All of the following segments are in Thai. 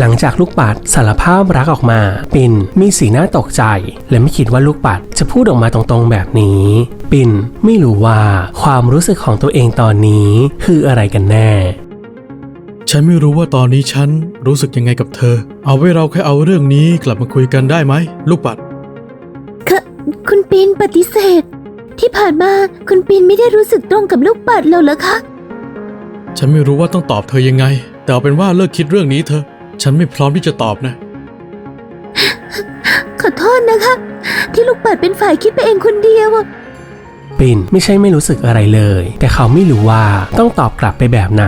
หลังจากลูกปัดสารภาพรักออกมา ปินมีสีหน้าตกใจ และไม่คิดว่าลูกปัดจะพูดออกมาตรงๆแบบนี้ ปินไม่รู้ว่าความรู้สึกของตัวเองตอนนี้คืออะไรกันแน่ ฉันไม่รู้ว่าตอนนี้ฉันรู้สึกยังไงกับเธอ เอาไว้เราแค่เอาเรื่องนี้กลับมาคุยกันได้ไหม ลูกปัด ค่ะคุณปินปฏิเสธ ที่ผ่านมาคุณปินไม่ได้รู้สึกตรงกับลูกปัดเราเหรอคะ ฉันไม่รู้ว่าต้องตอบเธอยังไง แต่เอาเป็นว่าเลิกคิดเรื่องนี้เถอะ ฉันไม่พร้อมที่จะตอบนะ ขอโทษนะคะ ที่ลูกปัดเป็นฝ่ายคิดไปเองคนเดียวอะปินไม่ใช่ไม่รู้สึกอะไรเลย แต่เขาไม่รู้ว่าต้องตอบกลับไปแบบไหน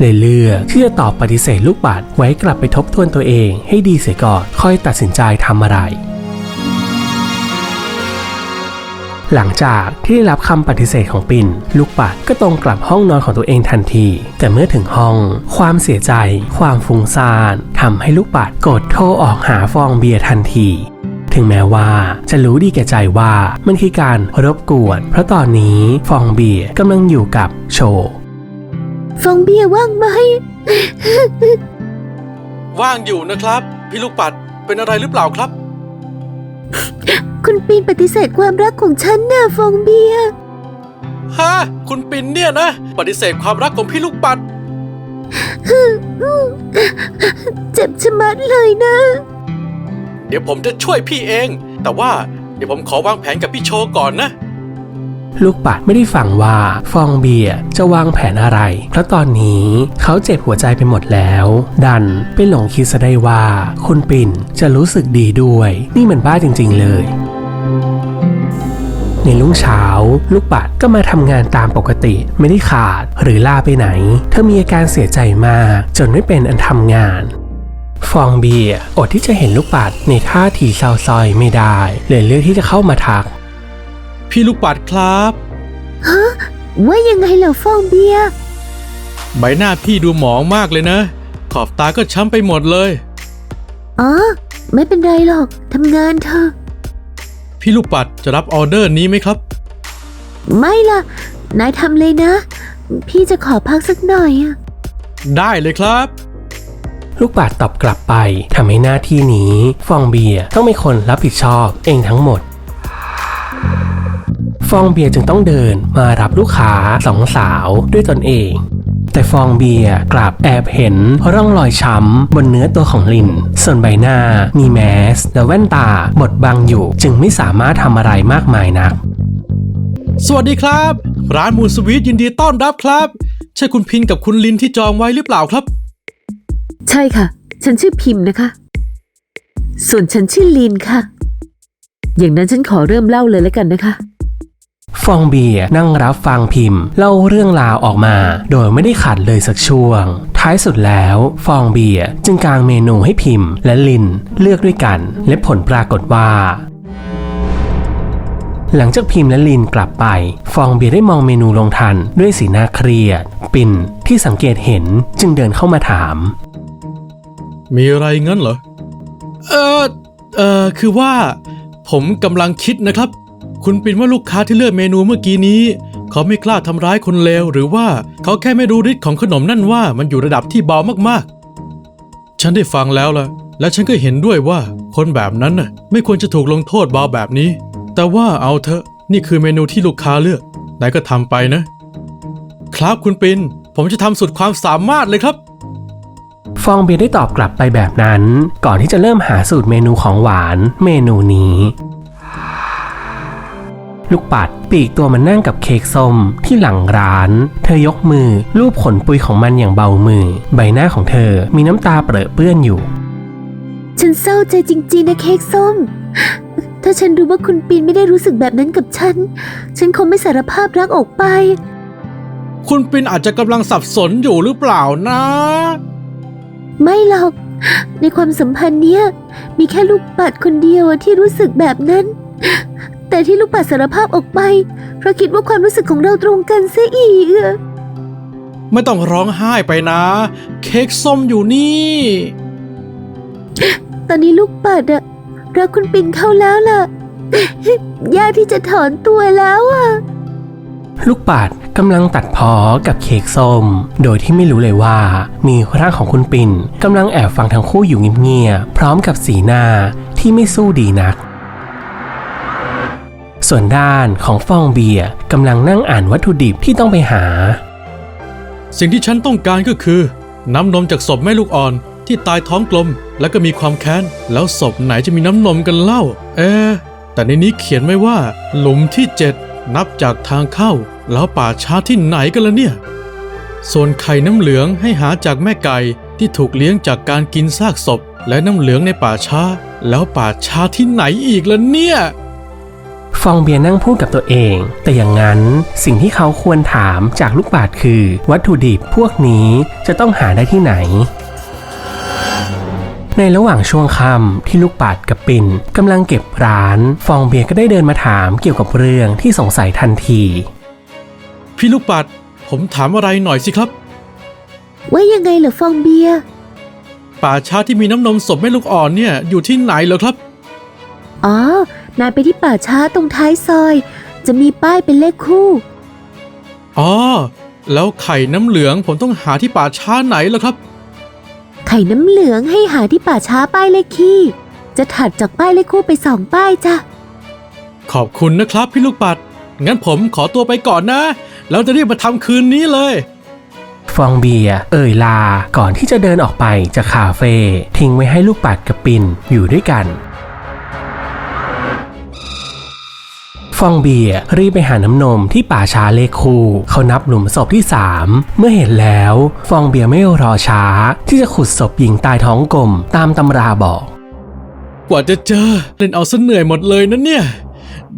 เลยเลือกที่จะตอบปฏิเสธลูกปัดไว้กลับไปทบทวนตัวเอง ให้ดีเสียก่อนค่อยตัดสินใจทำอะไร หลังจากที่ได้รับคำปฏิเสธของปินลูกปัดก็ตรงกลับห้องนอนของตัวเองทันที แต่เมื่อถึงห้อง ความเสียใจ ความฟุ้งซ่านทำให้ลูกปัดกดโทรออกหาฟองเบียร์ทันทีถึงแม้ว่าจะรู้ดีแก่ใจว่ามันคือการรบกวน เพราะตอนนี้ฟองเบียร์กำลังอยู่กับโชว์ฟองเบียร์ว่างไหม ว่างอยู่นะครับ พี่ลูกปัดเป็นอะไรหรือเปล่าครับ คุณปินปฏิเสธความรักของฉันน่ะฟองเบียร์ฮะคุณปินเนี่ยนะ ปฏิเสธความรักของพี่ลูกปัด เจ็บชะมัดเลยนะ เดี๋ยวผมจะช่วยพี่เอง แต่ว่าเดี๋ยวผมขอวางแผนกับพี่โชก่อนนะ ลูกปัดไม่ได้ฟังว่าฟองเบียร์จะวางแผนอะไร เพราะตอนนี้เขาเจ็บหัวใจไปหมดแล้ว ดันไปหลงคิดซะได้ว่า คุณปิ่นจะรู้สึกดีด้วย นี่มันบ้าจริง ๆ เลย ในรุ่งเช้า ลูกปัดก็มาทำงานตามปกติไม่ได้ขาดหรือลาไปไหน เธอมีอาการเสียใจมาก จนไม่เป็นอันทำงานฟองเบียร์อดที่จะเห็นลูกปัดในท่าทีเศร้าซอยไม่ได้เลยเลือกที่จะเข้ามาทัก พี่ลูกปัดครับว่ายังไงเหรอฟองเบียร์ใบหน้าพี่ดูหมองมากเลยนะ ขอบตาก็ช้ำไปหมดเลย อ๋อ ไม่เป็นไรหรอกทำงานเธอะ พี่ลูกปัดจะรับออเดอร์นี้ไหมครับ ไม่ล่ะ นายทำเลยนะ พี่จะขอพักสักหน่อยอะได้เลยครับ ลูกปัดตอบกลับไปทำให้หน้าที่นี้ ฟองเบียร์ต้องเป็นคนรับผิดชอบเองทั้งหมด ฟองเบียร์จึงต้องเดินมารับลูกค้าสองสาวด้วยตนเอง แต่ฟองเบียร์กลับแอบเห็นร่องรอยช้ำบนเนื้อตัวของลิน ส่วนใบหน้ามีแมสและแว่นตาบดบังอยู่ จึงไม่สามารถทำอะไรมากมายนัก สวัสดีครับ ร้านมูลสวีทยินดีต้อนรับครับ ใช่คุณพินกับคุณลินที่จองไว้หรือเปล่าครับ ใช่ค่ะ ฉันชื่อพิมพ์นะคะ ส่วนฉันชื่อลีนค่ะ อย่างนั้นฉันขอเริ่มเล่าเลยแล้วกันนะคะ ฟองเบียนั่งรับฟังพิมพ์ เล่าเรื่องราวออกมา โดยไม่ได้ขัดเลยสักช่วง ท้ายสุดแล้วฟองเบียจึงกางเมนูให้พิมพ์ และลินเลือกด้วยกัน และผลปรากฏว่า หลังจากพิมพ์และลินกลับไป ฟองเบียได้มองเมนูลงทันด้วยสีหน้าเครียด ปิ่นที่สังเกตเห็นจึงเดินเข้ามาถาม มีอะไรงั้นเหรอ เออเออคือว่า ผมกำลังคิดนะครับ คุณปินว่าลูกค้าที่เลือกเมนูเมื่อกี้นี้ เขาไม่กล้าทำร้ายคนเลวหรือว่าเขาแค่ไม่รู้ฤทธิ์ของขนมนั่นว่ามันอยู่ระดับที่เบามากๆ ฉันได้ฟังแล้วล่ะ และฉันก็เห็นด้วยว่าคนแบบนั้นน่ะไม่ควรจะถูกลงโทษเบาแบบนี้ แต่ว่าเอาเถอะนี่คือเมนูที่ลูกค้าเลือกนายก็ทำไปนะ ครับคุณปินผมจะทำสุดความสามารถเลยครับ ฟองเบียร์ได้ตอบกลับไปแบบนั้น ก่อนที่จะเริ่มหาสูตรเมนูของหวานเมนูนี้ ลูกปัด ปีกตัวมันนั่งกับเค้กส้มที่หลังร้าน เธอยกมือลูบขนปุยของมันอย่างเบามือ ใบหน้าของเธอมีน้ำตาเปรอะเปื้อนอยู่ ฉันเศร้าใจจริงๆนะเค้กส้ม ถ้าฉันรู้ว่าคุณปีนไม่ได้รู้สึกแบบนั้นกับฉัน ฉันคงไม่สารภาพรักออกไป คุณปินอาจจะกำลังสับสนอยู่หรือเปล่านะ ไม่หรอก ในความสัมพันธ์เนี้ยมีแค่ลูกปัดคนเดียวที่รู้สึกแบบนั้น แต่ที่ลูกปัดสารภาพออกไป เพราะคิดว่าความรู้สึกของเราตรงกันเสียอีกอะไม่ต้องร้องไห้ไปนะ เค้กส้มอยู่นี่ ตอนนี้ลูกปัดอะรักคุณปินเข้าแล้วล่ะ ยากที่จะถอนตัวแล้วอะลูกปัดกำลังตัดพ้อกับเค้กส้ม โดยที่ไม่รู้เลยว่า มีร่างของคุณปิ่นกำลังแอบฟังทั้งคู่อยู่เงียบๆพร้อมกับสีหน้าที่ไม่สู้ดีนัก ส่วนด้านของฟองเบียร์กำลังนั่งอ่านวัตถุดิบที่ต้องไปหา สิ่งที่ฉันต้องการก็คือ น้ำนมจากศพแม่ลูกอ่อนที่ตายท้องกลม แล้วก็มีความแค้น แล้วศพไหนจะมีน้ำนมกันเล่า เอ๊ะแต่ในนี้เขียนไว้ว่า หลุมที่ 7 นับจากทางเข้า แล้วป่าช้าที่ไหนกันละเนี่ย ส่วนไข่น้ำเหลืองให้หาจากแม่ไก่ที่ถูกเลี้ยงจากการกินซากศพ และน้ำเหลืองในป่าช้า แล้วป่าช้าที่ไหนอีกละเนี่ย ฟองเบียร์นั่งพูดกับตัวเอง แต่อย่างนั้นสิ่งที่เขาควรถามจากลูกบาศก์คือ วัตถุดิบพวกนี้จะต้องหาได้ที่ไหนในระหว่างช่วงค่ำที่ลูกปัดกับปิ่นกำลังเก็บร้าน ฟองเบียร์ก็ได้เดินมาถามเกี่ยวกับเรื่องที่สงสัยทันที พี่ลูกปัด ผมถามอะไรหน่อยสิครับ ว่ายังไงเหรอฟองเบียร์ป่าช้าที่มีน้ำนมศพแม่ลูกอ่อนเนี่ยอยู่ที่ไหนเหรอครับ อ๋อ นายไปที่ป่าช้าตรงท้ายซอย จะมีป้ายเป็นเลขคู่ อ๋อ แล้วไข่น้ำเหลืองผมต้องหาที่ป่าช้าไหนล่ะครับ ไข่น้ำเหลืองให้หาที่ป่าช้าป้ายเลขคี่จะถัดจากป้ายเลขคู่ไปสองป้ายจ้ะ ขอบคุณนะครับพี่ลูกปัด งั้นผมขอตัวไปก่อนนะ แล้วจะรีบมาทำคืนนี้เลย ฟองเบียร์เอ่ยลา ก่อนที่จะเดินออกไปจากคาเฟ่ทิ้งไว้ให้ลูกปัดกับปิ่นอยู่ด้วยกัน ฟองเบียร์รีบไปหาน้ำนมที่ป่าช้าเลขคูเขานับหลุมศพที่สามเมื่อเห็นแล้ว ฟองเบียร์ไม่รอช้า ที่จะขุดศพหญิงตายท้องกลมตามตำราบอก กว่าจะเจอเล่นเอาซะเหนื่อยหมดเลยนะเนี่ย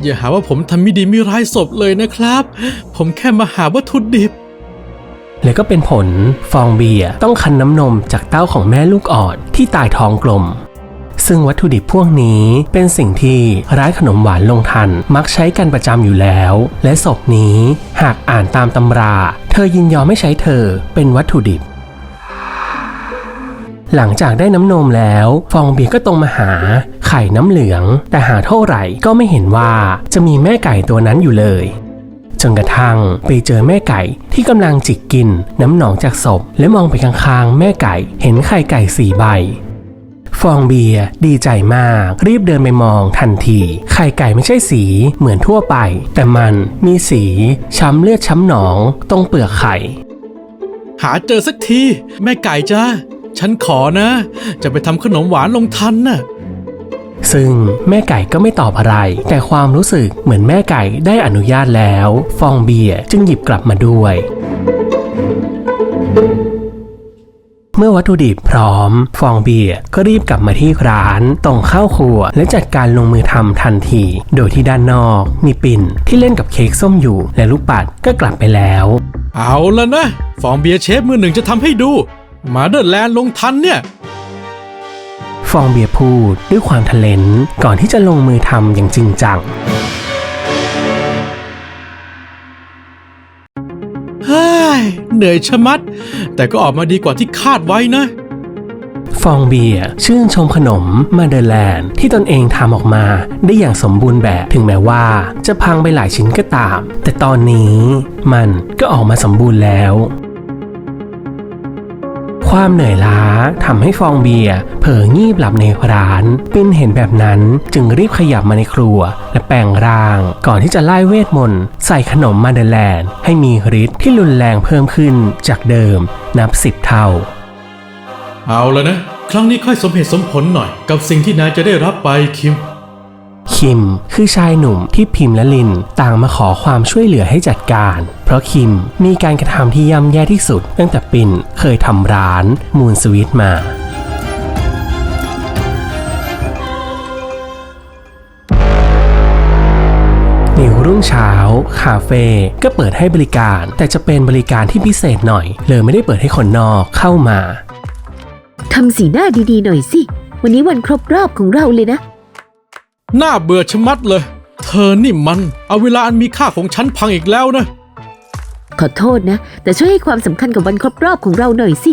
อย่าหาว่าผมทำไม่ดีไม่ร้ายศพเลยนะครับ ผมแค่มาหาวัตถุดิบและก็เป็นผลฟองเบียร์ต้องคันน้ำนมจากเต้าของแม่ลูกอ่อนที่ตายท้องกลม ซึ่งวัตถุดิบพวกนี้เป็นสิ่งที่ร้านขนมหวานลงทันมักใช้กันประจำอยู่แล้ว และศพนี้หากอ่านตามตำรา เธอยินยอมไม่ใช้เธอเป็นวัตถุดิบหลังจากได้น้ำนมแล้ว ฟองเบียร์ก็ตรงมาหา ไข่น้ำเหลือง แต่หาเท่าไหร่ก็ไม่เห็นว่าจะมีแม่ไก่ตัวนั้นอยู่เลย จนกระทั่งไปเจอแม่ไก่ที่กำลังจิกกิน น้ำหนองจากศพ และมองไปข้างๆ แม่ไก่ เห็นไข่ไก่สี่ใบ ฟองเบียร์ดีใจมาก รีบเดินไปมองทันที ไข่ไก่ไม่ใช่สีเหมือนทั่วไป แต่มันมีสี ช้ำเลือดช้ำหนองตรงเปลือกไข่ หาเจอสักที แม่ไก่จ้าฉันขอนะ จะไปทำขนมหวานลงทันน่ะซึ่งแม่ไก่ก็ไม่ตอบอะไร แต่ความรู้สึกเหมือนแม่ไก่ได้อนุญาตแล้ว ฟองเบียร์จึงหยิบกลับมาด้วย เมื่อวัตถุดิบพร้อม ฟองเบียร์ก็รีบกลับมาที่ร้านตรงเข้าครัว และจัดการลงมือทำทันที โดยที่ด้านนอก มีปิ่นที่เล่นกับเค้กส้มอยู่ และลูกปัดก็กลับไปแล้ว เอาละนะ ฟองเบียร์เชฟมือหนึ่งจะทำให้ดู มาเดอร์แลนด์ลงทันเนี่ยฟองเบียร์พูดด้วยความทะเลนก่อนที่จะลงมือทำอย่างจริงจัง เหนื่อยชะมัด แต่ก็ออกมาดีกว่าที่คาดไว้นะ ฟองเบียร์ชื่นชมขนมมาเดอร์แลนด์ที่ตนเองทำออกมาได้อย่างสมบูรณ์แบบถึงแม้ว่า จะพังไปหลายชิ้นก็ตาม แต่ตอนนี้มันก็ออกมาสมบูรณ์แล้ว ความเหนื่อยล้าทำให้ฟองเบียร์เผลองีบหลับในร้าน ปิ้นเห็นแบบนั้นจึงรีบขยับมาในครัว และแปลงร่าง ก่อนที่จะไล่เวทมนต์ใส่ขนมมาเดร์แลนด์ ให้มีฤทธิ์ที่รุนแรงเพิ่มขึ้นจากเดิมนับสิบเท่า เอาแล้วนะ ครั้งนี้ค่อยสมเหตุสมผลหน่อยกับสิ่งที่นายจะได้รับไปคิม คิม คือชายหนุ่มที่พิมและลินต่างมาขอความช่วยเหลือให้จัดการ เพราะคิมมีการกระทำที่ย่ำแย่ที่สุด ตั้งแต่ปิ่นเคยทำร้านมูนสวีทมาในรุ่งเช้า คาเฟ่ก็เปิดให้บริการ แต่จะเป็นบริการที่พิเศษหน่อย เลยไม่ได้เปิดให้คนนอกเข้ามา ทำสีหน้าดีๆหน่อยสิ วันนี้วันครบรอบของเราเลยนะ น่าเบื่อชะมัดเลย เธอนี่มัน เอาเวลาอันมีค่าของฉันพังอีกแล้วนะ ขอโทษนะ แต่ช่วยให้ความสำคัญกับวันครบรอบของเราหน่อยสิ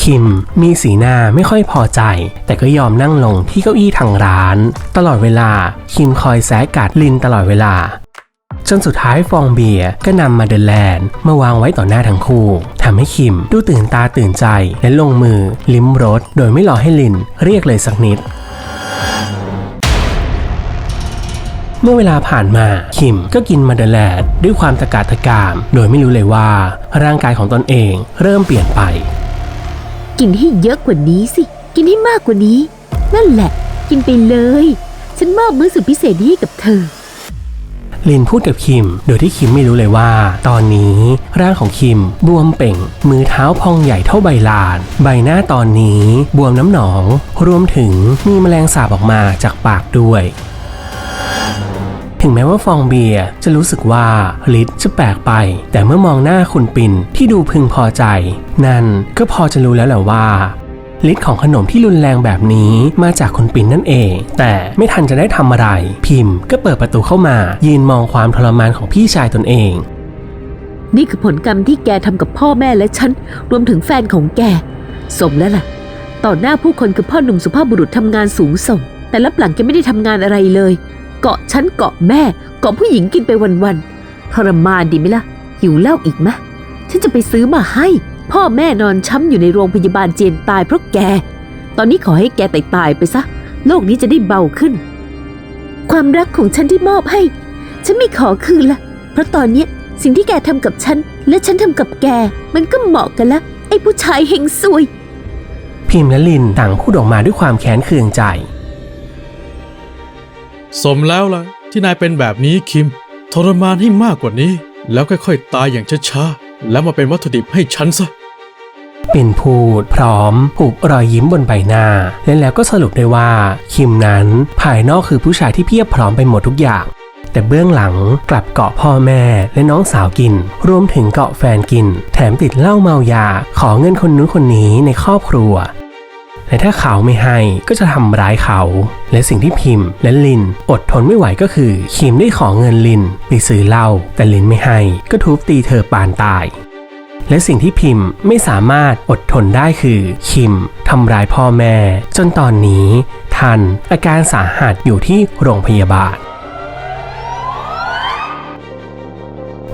คิมมีสีหน้าไม่ค่อยพอใจ แต่ก็ยอมนั่งลงที่เก้าอี้ทางร้าน ตลอดเวลา คิมคอยแซะกัดลินตลอดเวลา จนสุดท้ายฟองเบียร์ก็นำมาเดนแลนด์มาวางไว้ต่อหน้าทั้งคู่ทำให้คิมดูตื่นตาตื่นใจและลงมือ ลิ้มรสโดยไม่รอให้ลินเรียกเลยสักนิด เมื่อเวลาผ่านมาคิมก็กินมาเดลแลดด้วยความตะกาตะกาม โดยไม่รู้เลยว่าร่างกายของตนเองเริ่มเปลี่ยนไป กินให้เยอะกว่านี้สิ กินให้มากกว่านี้ นั่นแหละ กินไปเลย ฉันมอบมื้อสุดพิเศษนี้ให้กับเธอลินพูดกับคิม โดยที่คิมไม่รู้เลยว่า ตอนนี้ร่างของคิมบวมเป่ง มือเท้าพองใหญ่เท่าใบลาน ใบหน้าตอนนี้บวมน้ำหนอง รวมถึงมีแมลงสาบออกมาจากปากด้วย ถึงแม้ว่าฟองเบียร์จะรู้สึกว่าลิศจะแปลกไป แต่เมื่อมองหน้าคุณปินที่ดูพึงพอใจ นั่นก็พอจะรู้แล้วแหละว่าฤทธิ์ของขนมที่รุนแรงแบบนี้มาจากคุณปิ่นนั่นเอง แต่ไม่ทันจะได้ทำอะไร พิมพ์ก็เปิดประตูเข้ามา ยืนมองความทรมานของพี่ชายตนเอง นี่คือผลกรรมที่แกทำกับพ่อแม่และฉัน รวมถึงแฟนของแก สมแล้วล่ะ ต่อหน้าผู้คนคือพ่อหนุ่มสุภาพบุรุษทำงานสูงส่ง แต่รับหลังแกไม่ได้ทำงานอะไรเลย เกาะฉันเกาะแม่เกาะผู้หญิงกินไปวันๆทรมานดีไหมล่ะ หิวเหล้าอีกไหมฉันจะไปซื้อมาให้ พ่อแม่นอนช้ำอยู่ในโรงพยาบาลเจียนตายเพราะแก ตอนนี้ขอให้แกตายตายไปซะ โลกนี้จะได้เบาขึ้น ความรักของฉันที่มอบให้ ฉันไม่ขอคืนละ เพราะตอนเนี้สิ่งที่แกทำกับฉัน และฉันทำกับแก มันก็เหมาะกันละไอ้ผู้ชายเฮงซวย พิมพ์และลินต่างพูดออกมาด้วยความแค้นเคืองใจ สมแล้วล่ะ ที่นายเป็นแบบนี้คิม ทรมานให้มากกว่านี้ แล้วค่อยๆตายอย่างช้าๆแล้วมาเป็นวัตถุดิบให้ฉันซะปิ่นพูดพร้อมผูกรอยยิ้มบนใบหน้า และแล้วก็สรุปได้ว่า คิมนั้นภายนอกคือผู้ชายที่เพียบพร้อมไปหมดทุกอย่าง แต่เบื้องหลังกลับเกาะพ่อแม่และน้องสาวกิน รวมถึงเกาะแฟนกิน แถมติดเหล้าเมายา ขอเงินคนนู้นคนนี้ในครอบครัว และถ้าเขาไม่ให้ก็จะทำร้ายเขา และสิ่งที่พิมพ์และลิน อดทนไม่ไหวก็คือคิมได้ขอเงินลินไปซื้อเหล้าแต่ลินไม่ให้ ก็ทุบตีเธอปานตายและสิ่งที่พิมพ์ไม่สามารถอดทนได้คือ คิมทำร้ายพ่อแม่ จนตอนนี้ ทันอาการสาหัสอยู่ที่โรงพยาบาล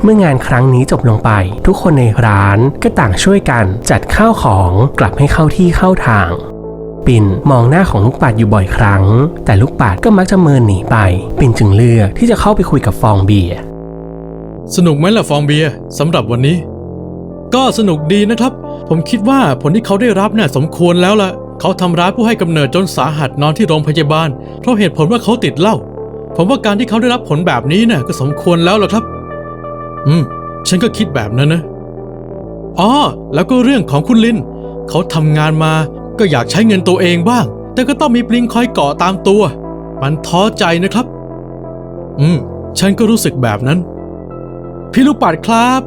เมื่องานครั้งนี้จบลงไป ทุกคนในร้านก็ต่างช่วยกันจัดข้าวของกลับให้เข้าที่เข้าทาง ปิ่นมองหน้าของลูกปัดอยู่บ่อยครั้ง แต่ลูกปัดก็มักจะเมินหนีไป ปิ่นจึงเลือกที่จะเข้าไปคุยกับฟองเบียร์สนุกไหมล่ะฟองเบียร์สำหรับวันนี้ ก็สนุกดีนะครับ ผมคิดว่าผลที่เขาได้รับน่ะสมควรแล้วล่ะเขาทำร้ายผู้ให้กำเนิดจนสาหัสนอนที่โรงพยาบาล เพราะเหตุผลว่าเขาติดเหล้าผมว่าการที่เขาได้รับผลแบบนี้น่ะก็สมควรแล้วล่ะครับ อืม ฉันก็คิดแบบนั้นนะอ๋อแล้วก็เรื่องของคุณลิน เขาทำงานมา ก็อยากใช้เงินตัวเองบ้าง แต่ก็ต้องมีปลิงคอยเกาะตามตัว มันท้อใจนะครับ อืม ฉันก็รู้สึกแบบนั้น พี่ลูกปัดครับ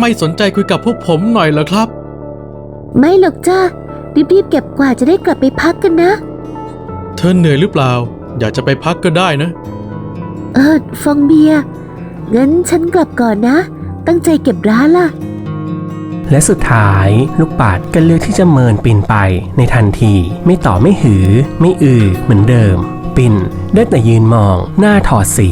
ไม่สนใจคุยกับพวกผมหน่อยเหรอครับ ไม่หรอกจ้ารีบๆเก็บกว่าดจะได้กลับไปพักกันนะ เธอเหนื่อยหรือเปล่า อยากจะไปพักก็ได้นะ เออฟองเบียร์งั้นฉันกลับก่อนนะ ตั้งใจเก็บร้านล่ะ และสุดท้าย ลูกปัดก็เลือกที่จะเมินปินไปในทันที ไม่ต่อไม่หือ ไม่อือเหมือนเดิม ปินได้แต่ยืนมองหน้าถอดสี